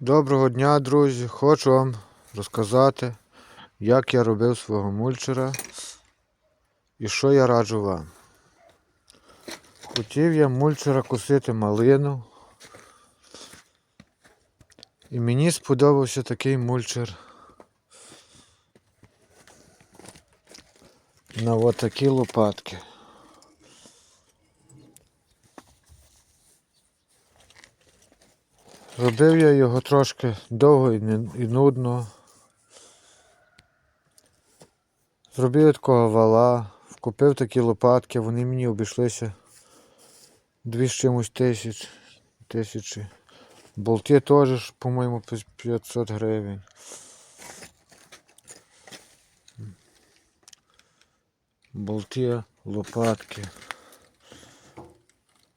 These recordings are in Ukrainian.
Доброго дня, друзі! Хочу вам розказати, як я робив свого мульчера і що я раджу вам. Хотів я мульчера косити малину. І мені сподобався такий мульчер на отакі лопатки. Робив я його трошки довго і, нудно. Зробив такого вала, купив такі лопатки, вони мені обійшлися дві з чимось тисяч, тисячі. Болти теж, по-моєму, 500 гривень. Болти, лопатки.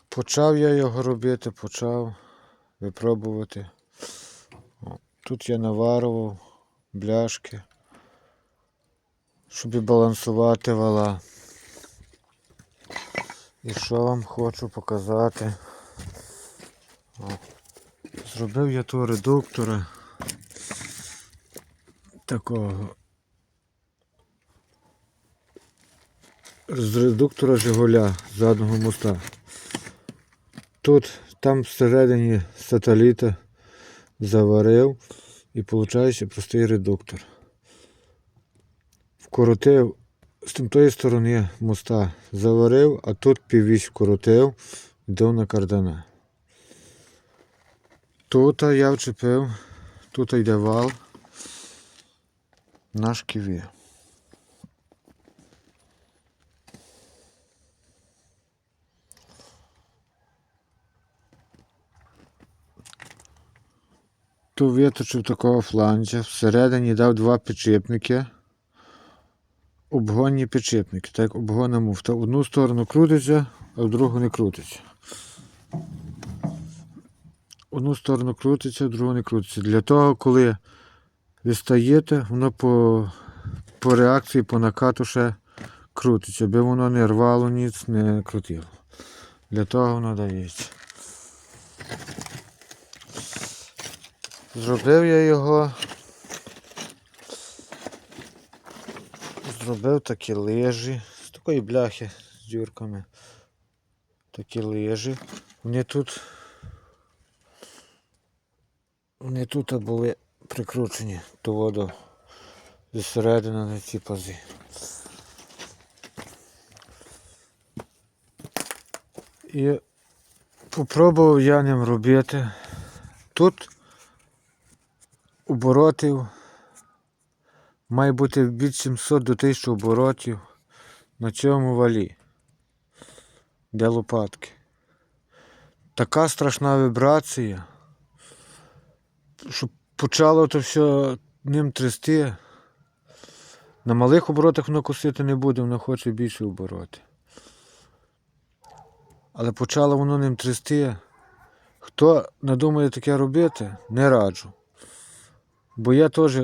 Почав я його робити, почав випробувати. Тут я наварував бляшки, щоб балансувати вала. І що вам хочу показати. Зробив я того редуктора такого. З редуктора Жигуля заднього моста. Тут там всередині сателіта заварив і виходить простий редуктор. Вкоротив з тої сторони моста заварив, а тут піввісь вкоротив і на кардана. Тут я вчепив, тут йде вал на шківі. Ту виточив такого фланця, всередині дав два підшипники. Обгонні підшипники, так обгонна муфта. В одну сторону крутиться, а в другу не крутиться. Одну сторону крутиться, в другу не крутиться. Для того, коли ви стаєте, воно по, по реакції, по накату ще крутиться, аби воно не рвало ніц, не крутило. Для того воно дається. Зробив я його. Зробив такі лижі з такої бляхи з дюрками. Такі лижі. Вони тут. Вони тут були прикручені до воду зі середини на ці пази. І попробував я ним робити. Тут оборотів має бути від 700 до 1000 оборотів на цьому валі, де лопатки. Така страшна вібрація, що почало то все ним трясти. На малих оборотах воно косити не буде, воно хоче більше обороти. Але почало воно ним трясти. Хто надумає таке робити, не раджу. Бо я теж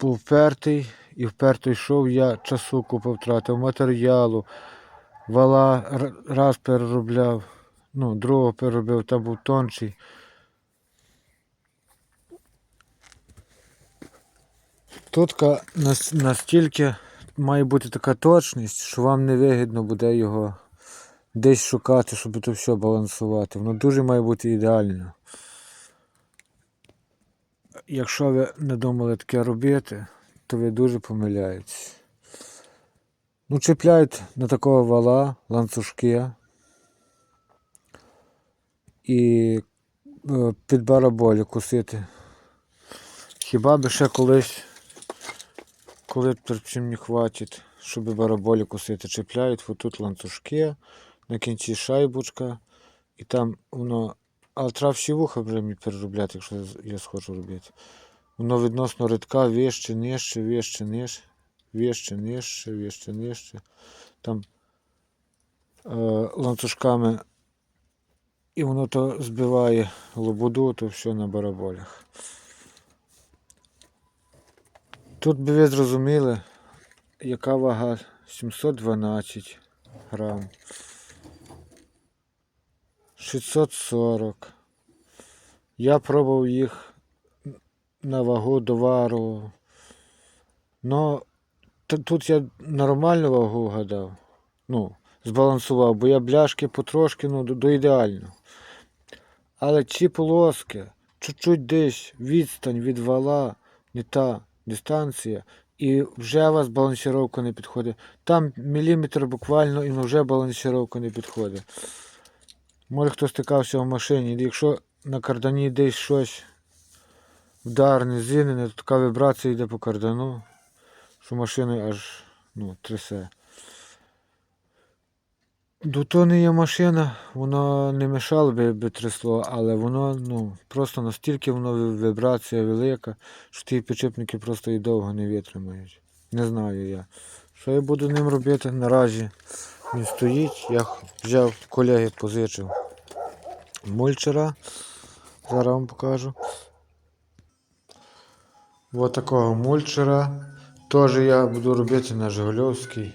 був впертий і вперто йшов, я часу купив, втратив матеріалу, вала раз переробляв, ну, другого переробив, там був тонший. Тут настільки має бути така точність, що вам не вигідно буде його десь шукати, щоб це все балансувати. Воно дуже має бути ідеально. Якщо ви не думали таке робити, то ви дуже помиляєтесь. Ну, чіпляють на такого вала ланцюжки і е, під бараболі косити. Хіба би ще колись, коли чим не хватить, щоб бараболі косити, чіпляють отут ланцюжки, на кінці шайбочка, і там воно але треба всі вуха мені переробляти, якщо я схочу робити. Воно відносно рядка вище, нижче, вище, нижче, вище, нижче, вище, нижче. Там е, ланцюжками. І воно то збиває лободу, то все на бараболях. Тут би ви зрозуміли, яка вага 712 грам. 640. Я пробував їх на вагу довару. Но тут я нормальну вагу гадав. Ну, збалансував, бо я бляшки потрошки ну, до, до ідеально. Але ці полоски, чуть-чуть десь відстань від вала, не та дистанція, і вже у вас балансіровка не підходить. Там міліметр буквально і вже балансіровка не підходить. Може хто стикався в машині, якщо на кардані десь щось вдарне, зінене, то така вібрація йде по кардану, що машиною аж ну, трясе. Ну, то не є машина, воно не мешало би, би трясло, але воно ну, просто настільки воно вібрація велика, що ті підшипники просто і довго не витримають. Не знаю я. Що я буду ним робити наразі? Він стоїть, я взяв колеги, позичив мульчера. Зараз вам покажу. Ось такого мульчера. Теж я буду робити на Жигульовський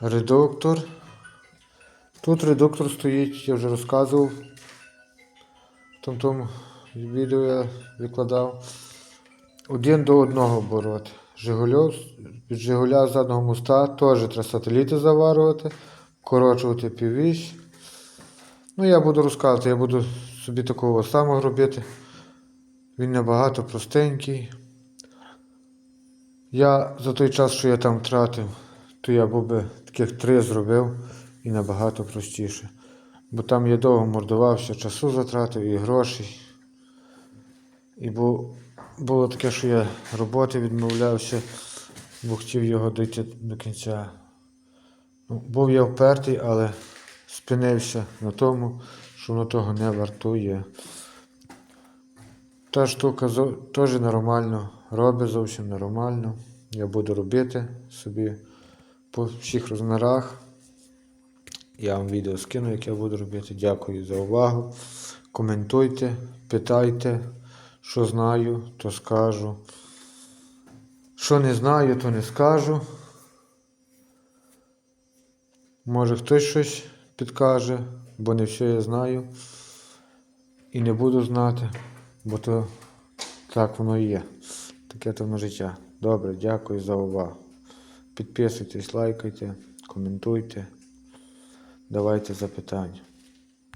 редуктор. Тут редуктор стоїть, я вже розказував. В тому, відео я викладав. Один до одного оборот. Жигульов, від Жигуля заднього моста теж треба сателіти заварювати, корочувати піввісь. Ну, я буду розказувати, я буду собі такого самого робити. Він набагато простенький. Я за той час, що я там втратив, то я був би таких три зробив і набагато простіше. Бо там я довго мордувався, часу затратив і грошей. І бу- було таке, що я роботи відмовлявся, бо хотів його дойти до кінця. Ну, був я впертий, але спинився на тому, що воно того не вартує. Та штука теж нормально, робить зовсім нормально. Я буду робити собі по всіх розмірах. Я вам відео скину, як я буду робити. Дякую за увагу. Коментуйте, питайте, що знаю, то скажу. Що не знаю, то не скажу. Може хтось щось підкаже, бо не все я знаю. І не буду знати, бо то так воно і є. Таке то воно життя. Добре, дякую за увагу. Підписуйтесь, лайкайте, коментуйте, давайте запитання.